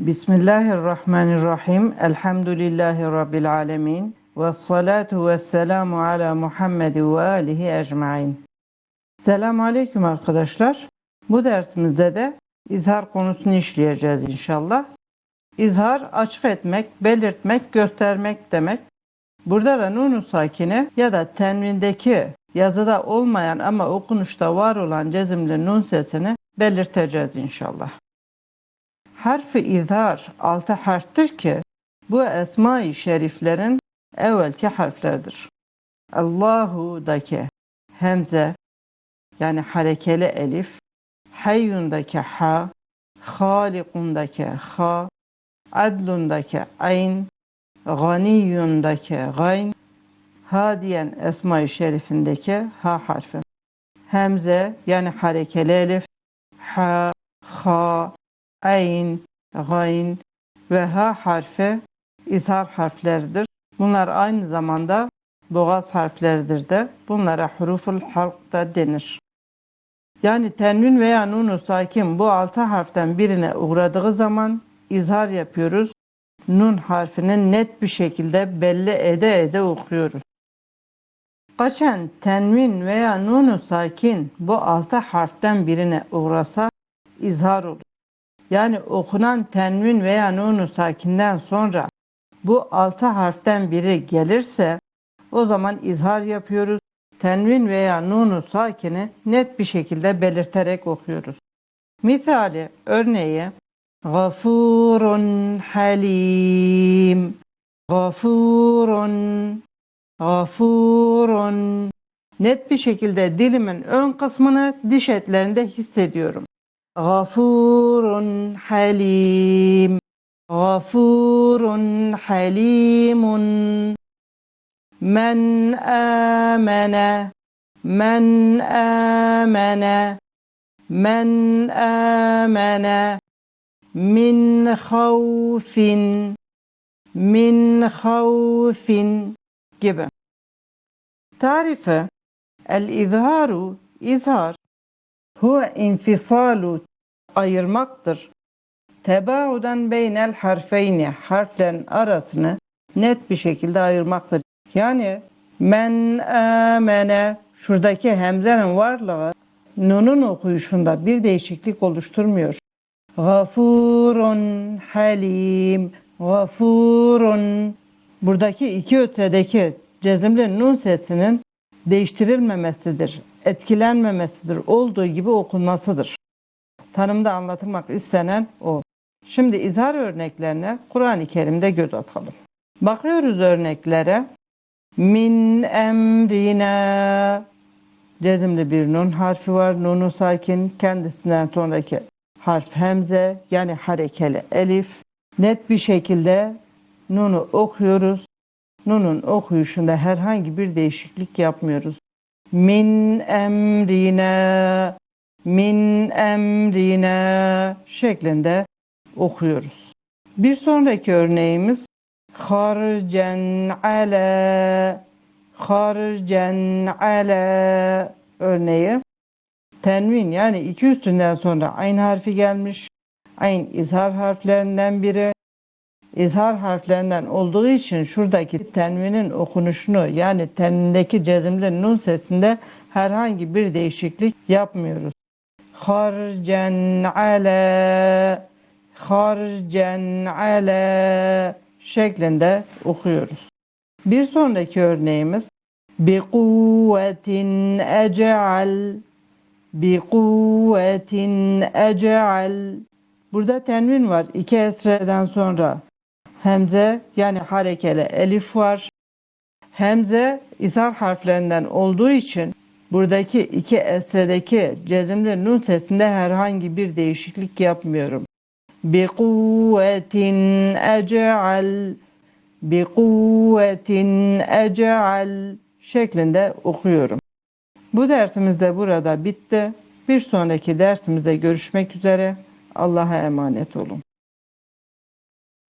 Bismillahirrahmanirrahim. Elhamdülillahi Rabbil alemin. Ve salatu ve selamu ala Muhammed ve alihi ecmain. Selamun Aleyküm arkadaşlar. Bu dersimizde de izhar konusunu işleyeceğiz inşallah. İzhar açık etmek, belirtmek, göstermek demek. Burada da nunu sakine ya da tenvindeki yazıda olmayan ama okunuşta var olan cezimli nun sesini belirteceğiz inşallah. Harfi izhar altı harftir ki bu esma-i şeriflerin evvelki harflerdir. Allahu-daki hemze yani harekeli elif, hayyundaki ha, halikundaki ha, adlundaki ayn, ganiyundaki gayn, hadiyen esma-i şerifindeki ha harfi. Hemze yani harekeli elif, ha, ha, ayn, gayn ve ha harfi izhar harfleridir. Bunlar aynı zamanda boğaz harfleridir de bunlara huruful halk da denir. Yani tenvin veya nunu sakin bu altı harften birine uğradığı zaman izhar yapıyoruz. Nun harfini net bir şekilde belli ede ede okuyoruz. Kaçen tenvin veya nunu sakin bu altı harften birine uğrasa izhar olur. Yani okunan tenvin veya nunu sakinden sonra bu altı harften biri gelirse o zaman izhar yapıyoruz. Tenvin veya nunu sakini net bir şekilde belirterek okuyoruz. Misali örneği Gafurun halim Gafurun Gafurun Net bir şekilde dilimin ön kısmını diş etlerinde hissediyorum. Gafurun halim Gafurun halimun Men amene Men amene Men amene Min havfin Min havfin gibi. Tarife El-izharu izhar huve infisalu ayırmaktır. Tebauden beynel harfeyni harflerin arasını net bir şekilde ayırmaktır. Yani men amene şuradaki hemzenin varlığı nunun okuyuşunda bir değişiklik oluşturmuyor. Gafurun halim gafurun buradaki iki ötedeki cezimli nun sesinin değiştirilmemesidir, etkilenmemesidir, olduğu gibi okunmasıdır. Tanımda anlatılmak istenen o. Şimdi izhar örneklerine Kur'an-ı Kerim'de göz atalım. Bakıyoruz örneklere. Min emrina cezimli bir nun harfi var. Nunu sakin. Kendisinden sonraki harf hemze yani harekeli elif. Net bir şekilde nunu okuyoruz. Nunun okuyuşunda herhangi bir değişiklik yapmıyoruz. Min emrina min emrina şeklinde okuyoruz. Bir sonraki örneğimiz harcen ala harcen ala örneği tenvin yani iki üstünden sonra aynı harfi gelmiş. Aynı izhar harflerinden biri. İzhar harflerinden olduğu için şuradaki tenvinin okunuşunu yani tenvindeki cezimli nun sesinde herhangi bir değişiklik yapmıyoruz. Harcen ala harcen ala şeklinde okuyoruz. Bir sonraki örneğimiz bi kuvvetin ec'al bi kuvvetin ec'al Burada tenvin var. İki esreden sonra hemze yani harekeli elif var. Hemze izhar harflerinden olduğu için buradaki iki esredeki cezimli nun sesinde herhangi bir değişiklik yapmıyorum. Bi kuvvetin ec'al bi kuvvetin ec'al şeklinde okuyorum. Bu dersimiz de burada bitti. Bir sonraki dersimizde görüşmek üzere. Allah'a emanet olun.